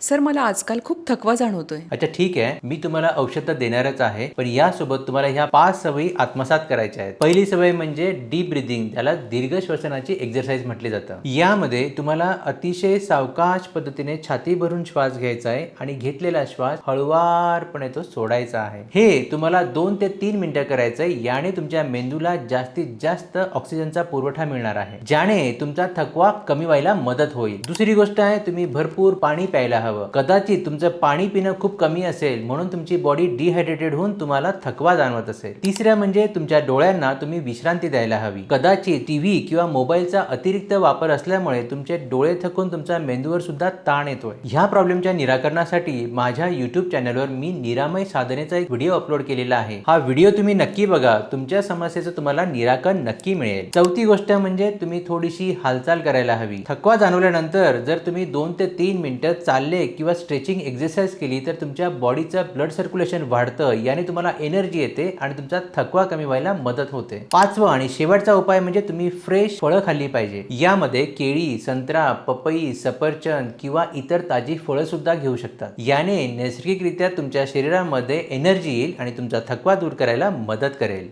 Sir मला आजकाल खूप थकवा जाणवतोय. अच्छा ठीक आहे. मी तुम्हाला औषध देणारच आहे पण यासोबत तुम्हाला ह्या पाच सवयी आत्मसात करायच्या आहेत. पहिली सवय म्हणजे डीप ब्रिदिंग त्याला दीर्घ श्वसनाची एक्झरसाइज म्हटली जातं. यामध्ये तुम्हाला अतिशय सावकाश पद्धतीने छाती भरून श्वास घ्यायचा आहे आणि घेतलेला श्वास हळुवारपणे तो सोडायचा आहे. हे तुम्हाला दोन ते तीन मिनिटं करायचं आहे याने तुमच्या मेंदूला जास्तीत जास्त ऑक्सिजनचा पुरवठा मिळणार आहे ज्याने तुमचा थकवा कमी व्हायला मदत होईल. दुसरी गोष्ट आहे तुम्ही भरपूर पाणी प्यायला हवं कदाचित तुमचं पाणी पिणं खूप कमी असेल म्हणून तुमची बॉडी डिहायड्रेटेड होऊन तुम्हाला थकवा जाणवत असेल. तिसऱ्या म्हणजे तुमच्या डोळ्यांना तुम्ही विश्रांती द्यायला हवी. कदाचित टीव्ही किंवा मोबाईलचा अतिरिक्त वापर असल्यामुळे तुमचे डोळे थकून तुमच्या मेंदूवर सुद्धा ताण येतोय. ह्या प्रॉब्लेमच्या निराकरणासाठी माझ्या युट्यूब चॅनलवर मी निरामय साधनेचा एक व्हिडिओ अपलोड केलेला आहे. हा व्हिडिओ तुम्ही नक्की बघा. तुमच्या समस्येचं तुम्हाला निराकरण नक्की मिळेल. चौथी गोष्ट म्हणजे तुम्ही थोडीशी हालचाल करायला हवी. थकवा जाणवल्यानंतर जर तुम्ही दोन ते तीन मिनिटं चालले किंवा स्ट्रेचिंग एक्सरसाइज केली तर तुमच्या बॉडीचं ब्लड सर्क्युलेशन वाढतं याने तुम्हाला एनर्जी येते आणि तुमचा थकवा कमी व्हायला मदत होते. पाचवं आणि शेवटचा उपाय म्हणजे तुम्ही फ्रेश फळं खाल्ली पाहिजे. यामध्ये केळी संत्रा पपई सफरचंद किंवा इतर ताजी फळं सुद्धा घेऊ शकतात याने नैसर्गिकरित्या तुमच्या शरीरामध्ये एनर्जी येईल आणि तुमचा थकवा दूर करायला मदत करेल.